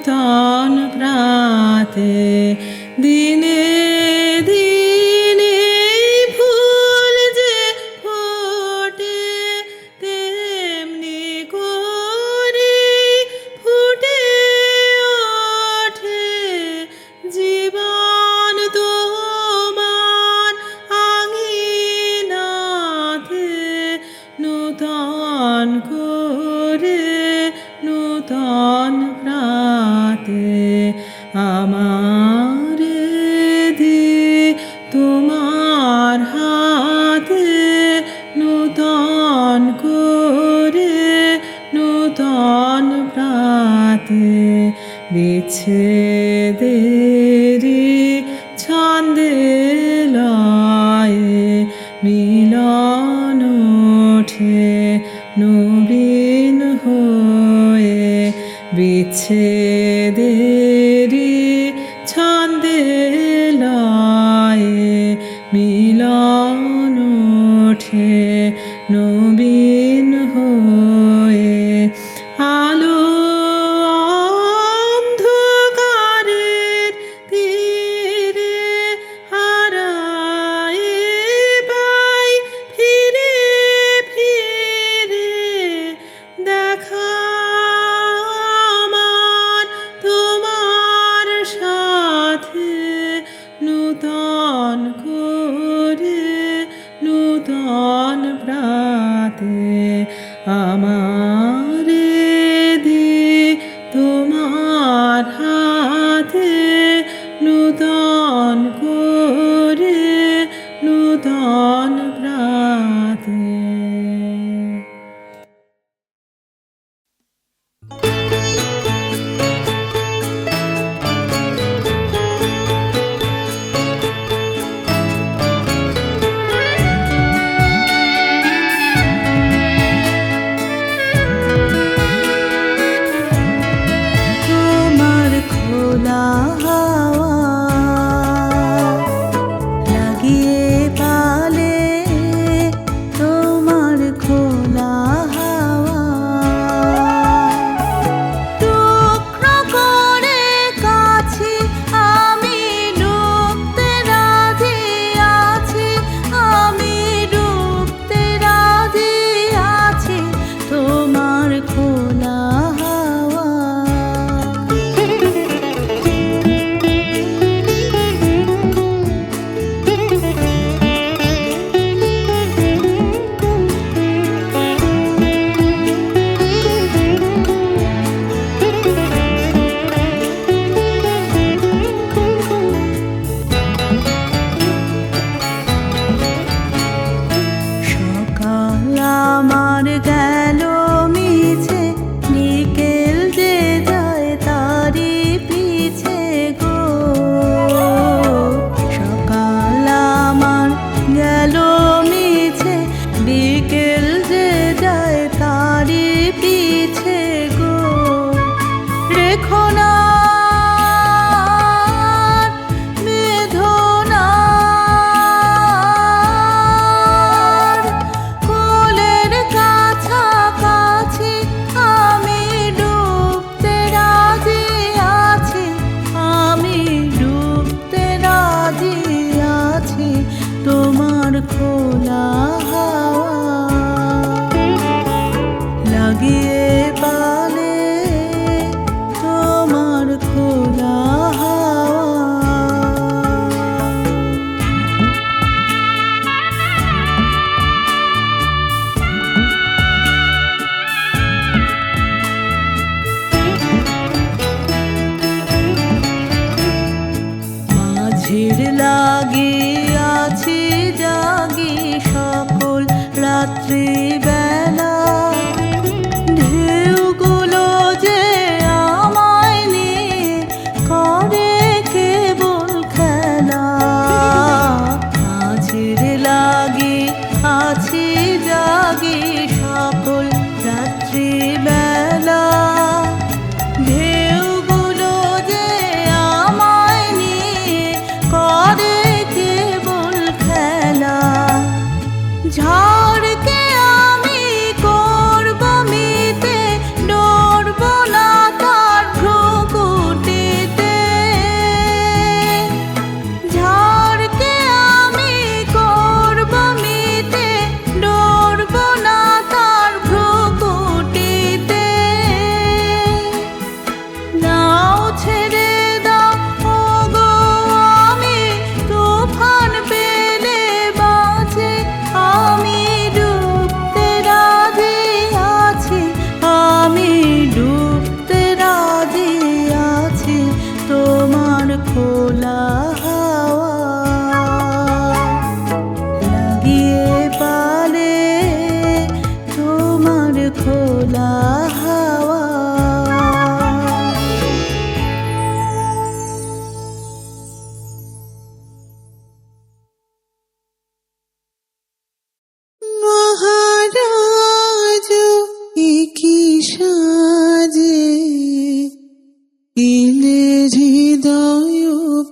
নূতন প্রাতে দিনে দিনে ফুল যে ফোটে, তেমনি করে ফুটে ওঠে। জীবন তোমার আঙিনাতে নূতন 次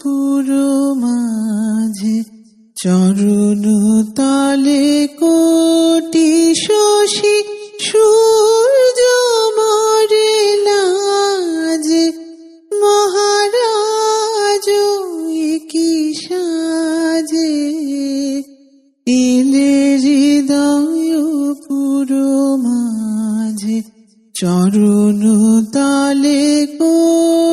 পুরো মাঝে চরণ তালে কোটি শশী, সূর্য মরে লাজে। মহারাজ কি সাজে? এলে হৃদয় পুরো মাঝে চরণ তালে কোটি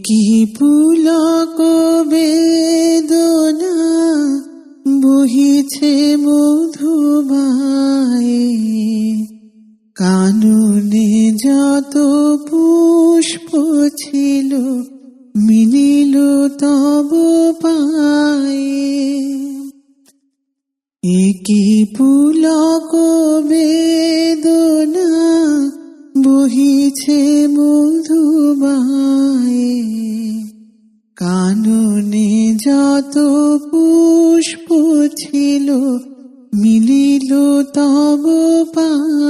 একি পুলক বেদনা বহিছে মধুবায়ে কাননে যত পুষ্প ছিল, মিলিল তব পায়ে। একি পুলক বেদনা বহিছে মধুবায়ে কাননে যত পুষ্প ছিল মিলিল তব পায়ে।